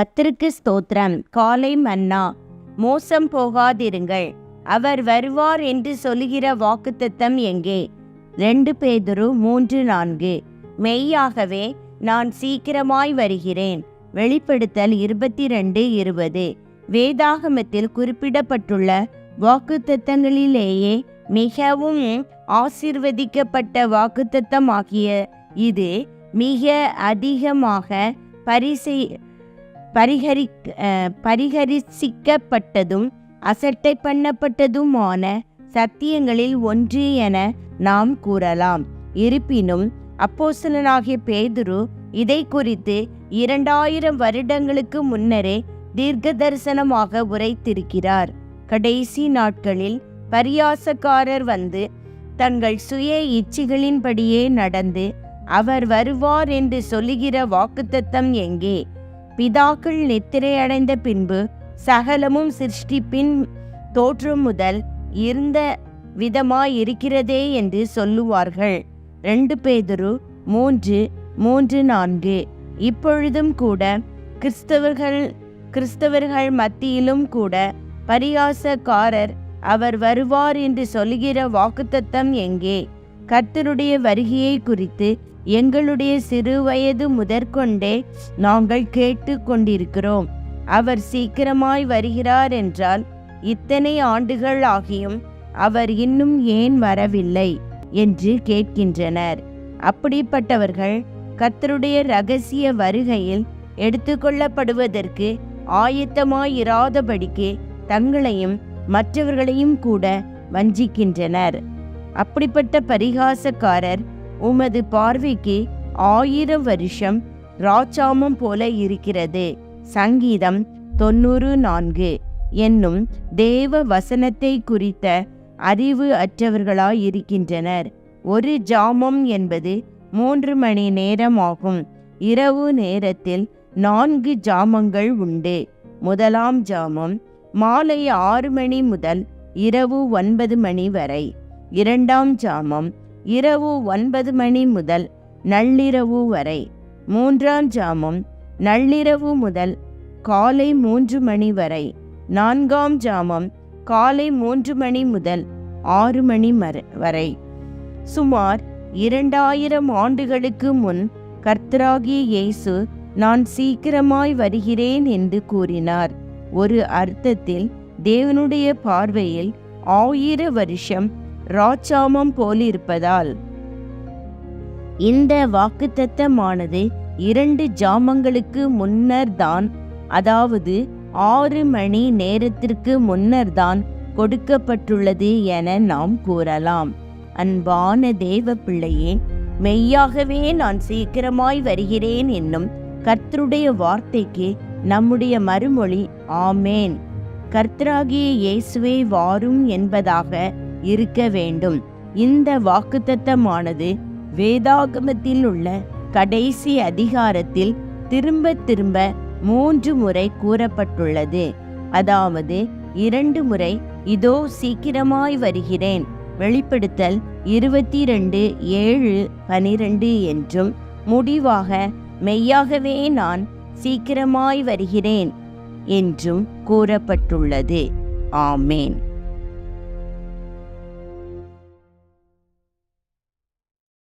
கத்திற்கு ஸ்தோத்திரம். காலை மன்னா மோசம் போகாதிருங்கள். அவர் வருவார் என்று சொல்லுகிற வாக்குத்தத்தம் எங்கே? ரெண்டு பேதுரு மூன்று நான்கு. மெய்யாகவே நான் சீக்கிரமாய் வருகிறேன். வெளிப்படுத்தல் இருபத்தி ரெண்டு இருபது. வேதாகமத்தில் குறிப்பிடப்பட்டுள்ள வாக்குத்தத்தங்களிலேயே மிகவும் ஆசிர்வதிக்கப்பட்ட வாக்குத்தத்தமாகிய இது மிக அதிகமாக பரிசை பரிகரி பரிகரிசிக்கப்பட்டதும் அசட்டை பண்ணப்பட்டதுமான சத்தியங்களில் ஒன்று என நாம் கூறலாம். இருப்பினும் அப்போசலனாகிய பேதுரு இதை குறித்து இரண்டாயிரம் வருடங்களுக்கு முன்னரே தீர்க்க தரிசனமாக உரைத்திருக்கிறார். கடைசி நாட்களில் பரியாசக்காரர் வந்து தங்கள் சுய இச்சிகளின்படியே நடந்து அவர் வருவார் என்று சொல்லுகிற வாக்குத்தத்தம் எங்கே? பிதாக்கள் நித்திரையடைந்த பின்பு சகலமும் சிருஷ்டிப்பின் தோற்றம் முதல் இருந்த விதமாய் இருக்கிறதே என்று சொல்லுவார்கள். ரெண்டு பேதுரு மூன்று மூன்று நான்கு. இப்பொழுதும் கூட கிறிஸ்தவர்கள் கிறிஸ்தவர்கள் மத்தியிலும் கூட பரியாசக்காரர் அவர் வருவார் என்று சொல்லுகிற வாக்குத்தத்தம் எங்கே? கர்த்தருடைய வருகையை குறித்து எங்களுடைய சிறுவயது முதற்கொண்டே நாங்கள் கேட்டு கொண்டிருக்கிறோம். அவர் சீக்கிரமாய் வருகிறார் என்றால் இத்தனை ஆண்டுகள் ஆகியும் அவர் இன்னும் ஏன் வரவில்லை என்று கேட்கின்றனர். அப்படிப்பட்டவர்கள் கர்த்தருடைய ரகசிய வருகையில் எடுத்துக்கொள்ளப்படுவதற்கு ஆயத்தமாயிராதபடிக்கு தங்களையும் மற்றவர்களையும் கூட வஞ்சிக்கின்றனர். அப்படிப்பட்ட பரிகாசக்காரர் உமது பார்வைக்கு ஆயிரம் வருஷம் ராச்சாமம் போல இருக்கிறது. சங்கீதம் தொண்ணூறு நான்கு. என்னும் தேவ வசனத்தை குறித்த அறிவு அற்றவர்களாயிருக்கின்றனர். ஒரு ஜாமம் என்பது மூன்று மணி நேரம் ஆகும் இரவு நேரத்தில் நான்கு ஜாமங்கள் உண்டு. முதலாம் ஜாமம் மாலை ஆறு மணி முதல் இரவு ஒன்பது மணி வரை. இரண்டாம் ஜாமம் இரவு ஒன்பது மணி முதல் நள்ளிரவு வரை. மூன்றாம் ஜாமம் நள்ளிரவு முதல் காலை மூன்று மணி வரை. நான்காம் ஜாமம் காலை மூன்று மணி முதல் ஆறு மணி வரை. சுமார் இரண்டாயிரம் ஆண்டுகளுக்கு முன் கர்த்தராகிய இயேசு நான் சீக்கிரமாய் வருகிறேன் என்று கூறினார். ஒரு அர்த்தத்தில் தேவனுடைய பார்வையில் ஆயிர வருஷம் ராச்சாமம் போலிருப்பதால். இந்த வாக்குத்தத்தமானது இரண்டு ஜாமங்களுக்கு முன்னர் தான் அதாவது ஆறு மணி நேரத்திற்கு முன்னர் தான் கொடுக்கப்பட்டுள்ளது என நாம் கூறலாம். அன்பான தேவ பிள்ளையே மெய்யாகவே நான் சீக்கிரமாய் வருகிறேன் என்னும் கர்த்தருடைய வார்த்தைக்கு நம்முடைய மறுமொழி ஆமேன். கர்த்தராகிய இயேசுவே வாரும் என்பதாக இருக்க வேண்டும். இந்த வாக்குத்தத்தமானது வேதாகமத்தில் உள்ள கடைசி அதிகாரத்தில் திரும்ப திரும்ப மூன்று முறை கூறப்பட்டுள்ளது. அதாவது இரண்டு முறை இதோ சீக்கிரமாய் வருகிறேன். வெளிப்படுத்தல் இருபத்தி ரெண்டு ஏழு பனிரெண்டு என்றும் முடிவாக மெய்யாகவே நான் சீக்கிரமாய் வருகிறேன் என்றும் கூறப்பட்டுள்ளது. ஆமேன்.